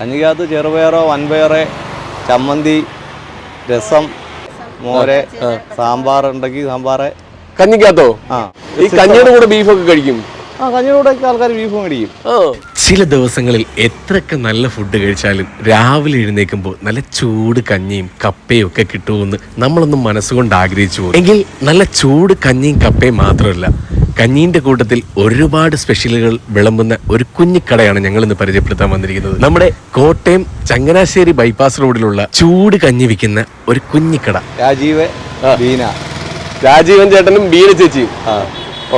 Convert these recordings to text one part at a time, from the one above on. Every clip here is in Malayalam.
കഞ്ഞിക്കകത്ത് ചെറുപയറോ വൻപയറ് ചമ്മന്തി രസം മോരെ സാമ്പാർ ഉണ്ടെങ്കിൽ സാമ്പാറ്. കഞ്ഞിക്കകത്തോ? ആ. ഈ കഞ്ഞിയുടെ കൂടെ ബീഫൊക്കെ കഴിക്കും? ആ കഞ്ഞിയുടെ ആൾക്കാർ ബീഫ് മേടിക്കും ആ ചില ദിവസങ്ങളിൽ എത്രയൊക്കെ നല്ല ഫുഡ് കഴിച്ചാലും രാവിലെ എഴുന്നേൽക്കുമ്പോൾ നല്ല ചൂട് കഞ്ഞിയും കപ്പയും ഒക്കെ കിട്ടുമെന്ന് നമ്മളൊന്നും മനസ്സുകൊണ്ട് ആഗ്രഹിച്ചു പോകും എങ്കിൽ നല്ല ചൂട് കഞ്ഞിയും കപ്പയും മാത്രമല്ല കഞ്ഞീന്റെ കൂട്ടത്തിൽ ഒരുപാട് സ്പെഷ്യലുകൾ വിളമ്പുന്ന ഒരു കുഞ്ഞിക്കടയാണ് ഞങ്ങൾ ഇന്ന് പരിചയപ്പെടുത്താൻ വന്നിരിക്കുന്നത്. നമ്മുടെ കോട്ടയം ചങ്ങനാശ്ശേരി ബൈപ്പാസ് റോഡിലുള്ള ചൂട് കഞ്ഞി വിൽക്കുന്ന ഒരു കുഞ്ഞിക്കട രാജീവ് ബീന. രാജീവൻ ചേട്ടനും ബീന ചേച്ചിയും.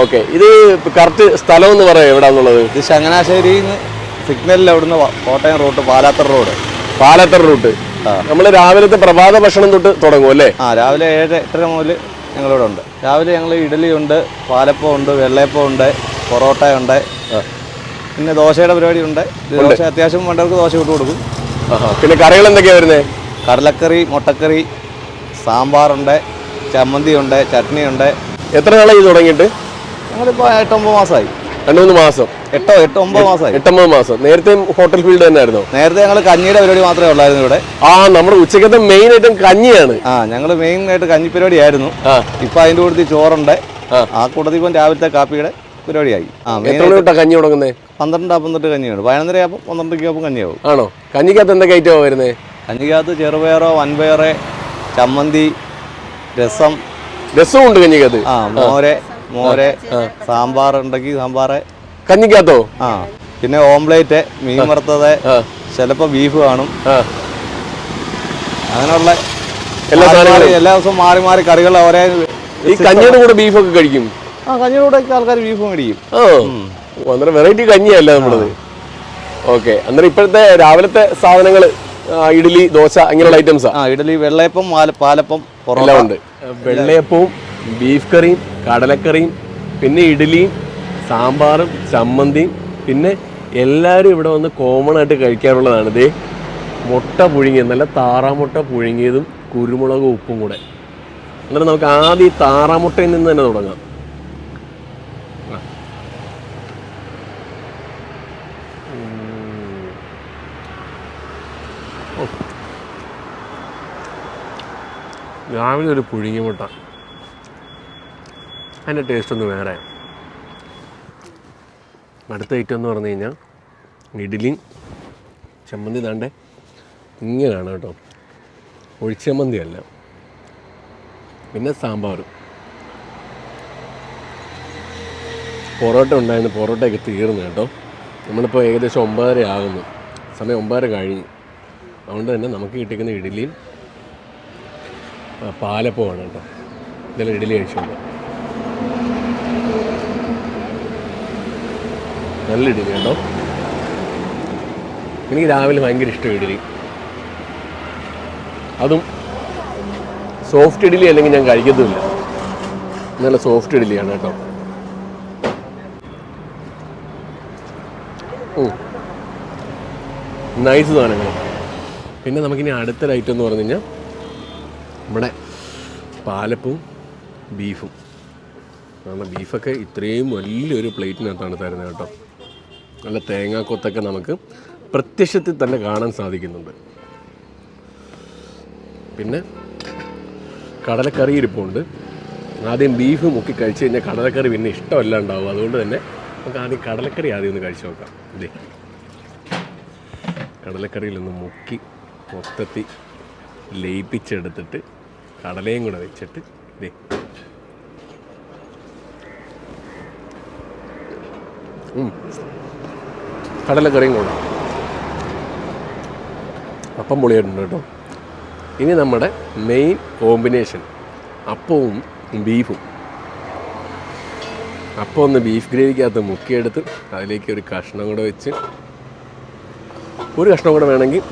ഓക്കെ. ഇത് കറക്റ്റ് സ്ഥലം എന്ന് പറയാം എവിടാന്നുള്ളത്? ഇത് ചങ്ങനാശ്ശേരി സിഗ്നലിൽ അവിടുന്ന് നിന്ന് Kottayam route Palathara road. Palathara route. നമ്മൾ രാവിലത്തെ പ്രഭാത ഭക്ഷണം തൊട്ട് തുടങ്ങും അല്ലേ? ആ രാവിലെ ഏഴ് എട്ടര മുതൽ ഞങ്ങളിവിടെ ഉണ്ട് രാവിലെ ഞങ്ങൾ ഇഡലി ഉണ്ട് പാലപ്പം ഉണ്ട് വെള്ളയപ്പം ഉണ്ട് പൊറോട്ട ഉണ്ട് പിന്നെ ദോശയുടെ പരിപാടി ഉണ്ട്. ദോശ അത്യാവശ്യം വേണ്ടവർക്ക് ദോശ ഇട്ട് കൊടുക്കും. പിന്നെ കറികൾ എന്തൊക്കെയാണ് വരുന്നത് കടലക്കറി മുട്ടക്കറി സാമ്പാറുണ്ട് ചമ്മന്തി ഉണ്ട് ചട്നി ഉണ്ട് എത്ര നാളായി തുടങ്ങിയിട്ട്? ഞങ്ങളിപ്പോൾ എട്ടൊമ്പത് മാസമായി. രണ്ടു മൂന്ന് മാസം. എട്ടോ എട്ടോ ഒമ്പത് മാസമായി. എട്ടൊമ്പത് മാസം. നേരത്തെ ഹോട്ടൽ ഫീൽഡ് തന്നെയായിരുന്നു. നേരത്തെ ഞങ്ങൾ കഞ്ഞിയുടെ പരിപാടി മാത്രമേ ഉള്ളായിരുന്നു ഇവിടെ. ആ നമ്മുടെ ഉച്ചക്കത്തെ മെയിൻ ആയിട്ടും കഞ്ഞിയാണ്. ആ ഞങ്ങൾ മെയിൻ ആയിട്ട് കഞ്ഞി പരിപാടി ആയിരുന്നു ഇപ്പൊ അതിന്റെ കൂടുതൽ ചോറുണ്ട്. ആ. കൂട്ടത്തിൽ ഇപ്പം രാവിലത്തെ കാപ്പിയുടെ പരിപാടിയായി. ആ എത്ര കഞ്ഞി തുടങ്ങുന്നത് പന്ത്രണ്ടാപ്പം തൊട്ട് ആപ്പം പതിനൊന്നരയാപ്പം പന്ത്രണ്ടരയ്ക്കാപ്പം കഞ്ഞിയാവും. ആണോ? കഞ്ഞിക്കകത്ത് എന്തൊക്കെ ഐറ്റമാണ് വരുന്നത് കഞ്ഞിക്കകത്ത് ചെറുപയറോ വൻപയറ് ചമ്മന്തി രസം. രസവും ഉണ്ട് കഞ്ഞിക്കകത്ത്. ആ മോര് മോര് സാമ്പാർ ഉണ്ടെങ്കിൽ സാമ്പാറ്. കഞ്ഞിക്കകത്തോ? ആ. പിന്നെ ഓംലേറ്റ് മീൻ വറുത്തത് ചിലപ്പോ ബീഫ് കാണും. അങ്ങനെയുള്ള എല്ലാ സാധനങ്ങളും? എല്ലാ ദിവസവും മാറി മാറി കറികൾ അവരെ ഈ കഞ്ഞിയുടെ കൂടെ ബീഫൊക്കെ കഴിക്കും? ആ കഞ്ഞിയുടെ കൂടെ ആൾക്കാർ ബീഫ് കഴിക്കും ഓ. അന്നേരം വെറൈറ്റി കഞ്ഞിയല്ല നമ്മളത്. ഓക്കെ. അന്നേരം ഇപ്പോഴത്തെ രാവിലത്തെ സാധനങ്ങൾ ഇഡ്ഡലി ദോശ അങ്ങനെയുള്ള ഐറ്റംസാ ആ? ഇഡലി വെള്ളയപ്പം പാലപ്പം പൊറോട്ട. ഉണ്ട്. വെള്ളയപ്പവും ബീഫ് കറിയും കടലക്കറിയും പിന്നെ ഇഡ്ഡലിയും സാമ്പാറും ചമ്മന്തിയും പിന്നെ എല്ലാവരും ഇവിടെ വന്ന് കോമൺ ആയിട്ട് കഴിക്കാറുള്ളതാണ്. ഇതേ മുട്ട പുഴുങ്ങിയത് നല്ല താറാമുട്ട പുഴുങ്ങിയതും കുരുമുളകും ഉപ്പും കൂടെ. എന്നിട്ട് നമുക്ക് ആദ്യം ഈ താറാമുട്ടയിൽ നിന്ന് തന്നെ തുടങ്ങാം. രാവിലെ ഒരു പുഴുങ്ങിയ മുട്ട. അതിന്റെ ടേസ്റ്റ് ഒന്ന് വേറെ. അടുത്ത ഐറ്റം എന്ന് പറഞ്ഞു കഴിഞ്ഞാൽ ഇഡ്ഡലിയും ചമ്മന്തി താണ്ടെ ഇങ്ങനെയാണ് കേട്ടോ. ഒഴിച്ചമ്മന്തി അല്ല. പിന്നെ സാമ്പാർ പൊറോട്ട ഉണ്ടായിരുന്നു. പൊറോട്ടയൊക്കെ തീർന്നു കേട്ടോ. നമ്മളിപ്പോൾ ഏകദേശം ഒമ്പതര ആകുന്നു. സമയം ഒമ്പതര കഴിഞ്ഞു. അതുകൊണ്ട് തന്നെ നമുക്ക് കിട്ടിക്കുന്ന ഇഡ്ഡലിയും പാലപ്പമാണ് കേട്ടോ. ഇതെല്ലാം ഇഡ്ഡലി കഴിച്ചുകൊണ്ട്. നല്ല ഇഡലി കേട്ടോ എനിക്ക് രാവിലെ ഭയങ്കര ഇഷ്ടം ഇഡലി അതും സോഫ്റ്റ് ഇഡലി അല്ലെങ്കിൽ ഞാൻ കഴിക്കത്തുമില്ല. നല്ല സോഫ്റ്റ് ഇഡലിയാണ് കേട്ടോ. ഓ നൈസ് സാധനങ്ങൾ പിന്നെ നമുക്കിനി അടുത്ത ഐറ്റം എന്ന് പറഞ്ഞു കഴിഞ്ഞാൽ നമ്മുടെ പാലപ്പും ബീഫും കാരണം ബീഫൊക്കെ ഇത്രയും വലിയൊരു പ്ലേറ്റിനകത്താണ് തരുന്നത് കേട്ടോ. നല്ല തേങ്ങാക്കൊത്തൊക്കെ നമുക്ക് പ്രത്യക്ഷത്തിൽ തന്നെ കാണാൻ സാധിക്കുന്നുണ്ട്. പിന്നെ കടലക്കറി ഇരിപ്പുണ്ട് ആദ്യം ബീഫ് മുക്കി കഴിച്ച് കഴിഞ്ഞാൽ കടലക്കറി പിന്നെ ഇഷ്ടമല്ല ഉണ്ടാവും അതുകൊണ്ട് തന്നെ നമുക്ക് ആദ്യം കടലക്കറി ആദ്യം ഒന്ന് കഴിച്ചു നോക്കാം. അല്ലേ കടലക്കറിയിൽ ഒന്ന് മുക്കി മൊത്തത്തിൽ ലയിപ്പിച്ചെടുത്തിട്ട് കടലയും കൂടെ വെച്ചിട്ട് ഇതേ കടലക്കറിയും കൂടെ. അപ്പം പൊളിയായിട്ടുണ്ട് കേട്ടോ. ഇനി നമ്മുടെ മെയിൻ കോമ്പിനേഷൻ അപ്പവും ബീഫും അപ്പം ഒന്ന് ബീഫ് ഗ്രേവിക്കകത്ത് മുക്കിയെടുത്ത് അതിലേക്ക് ഒരു കഷ്ണം കൂടെ വെച്ച് ഒരു കഷ്ണം കൂടെ വേണമെങ്കിൽ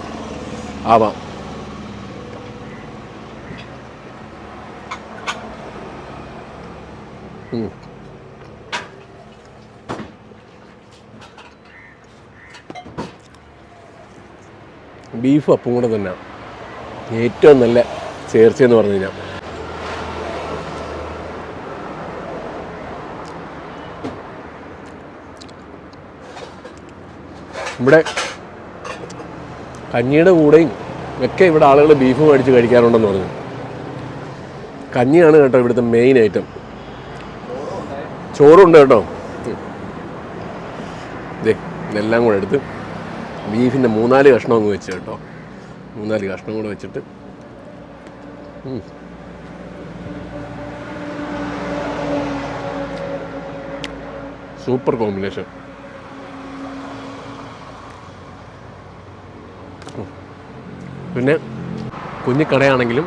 ആവാം. ഉം. ബീഫും അപ്പം കൂടെ തന്നെ. ഏറ്റവും നല്ല ചേർച്ചയെന്ന് പറഞ്ഞു കഴിഞ്ഞാൽ. ഇവിടെ കഞ്ഞിയുടെ കൂടെയും ഒക്കെ ഇവിടെ ആളുകൾ ബീഫ് മേടിച്ച് കഴിക്കാറുണ്ടെന്ന് പറഞ്ഞു. കഞ്ഞിയാണ് കേട്ടോ ഇവിടുത്തെ മെയിൻ ഐറ്റം ചോറുണ്ട് കേട്ടോ. ഇതേ ഇതെല്ലാം കൂടെ എടുത്ത് ബീഫിന്റെ മൂന്നാൽ കഷ്ണം അങ്ങ് വെച്ച് കേട്ടോ. മൂന്നാൽ കഷ്ണം കൂടെ വെച്ചിട്ട്. Super combination. പിന്നെ കുഞ്ഞിക്കടയാണെങ്കിലും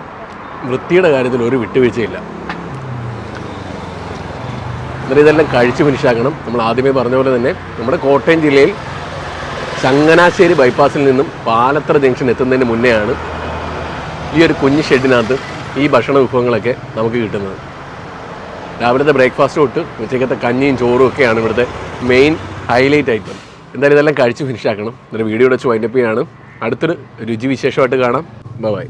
വൃത്തിയുടെ കാര്യത്തിൽ ഒരു വിട്ടുവീഴ്ചയില്ല. എന്നിട്ട് ഇതെല്ലാം കഴിച്ച് ഫിനിഷാക്കണം നമ്മൾ ആദ്യമേ പറഞ്ഞ പോലെ തന്നെ നമ്മുടെ കോട്ടയം ജില്ലയിൽ ചങ്ങനാശ്ശേരി ബൈപ്പാസിൽ നിന്നും പാലത്ര ജംഗ്ഷൻ എത്തുന്നതിന് മുന്നെയാണ് ഈ ഒരു കുഞ്ഞ് ഷെഡിനകത്ത് ഈ ഭക്ഷണ വിഭവങ്ങളൊക്കെ നമുക്ക് കിട്ടുന്നത്. രാവിലത്തെ ബ്രേക്ക്ഫാസ്റ്റ് തൊട്ട് ഉച്ചക്കത്തെ കഞ്ഞിയും ചോറും ഒക്കെയാണ് ഇവിടുത്തെ മെയിൻ ഹൈലൈറ്റ് ഐറ്റം എന്തായാലും ഇതെല്ലാം കഴിച്ച് ഫിനിഷാക്കണം എന്നിട്ട് വീഡിയോ വെച്ച് വൈൻഡപ്പ് ചെയ്യാണ്. അടുത്തൊരു രുചി വിശേഷമായിട്ട് കാണാം. ബൈ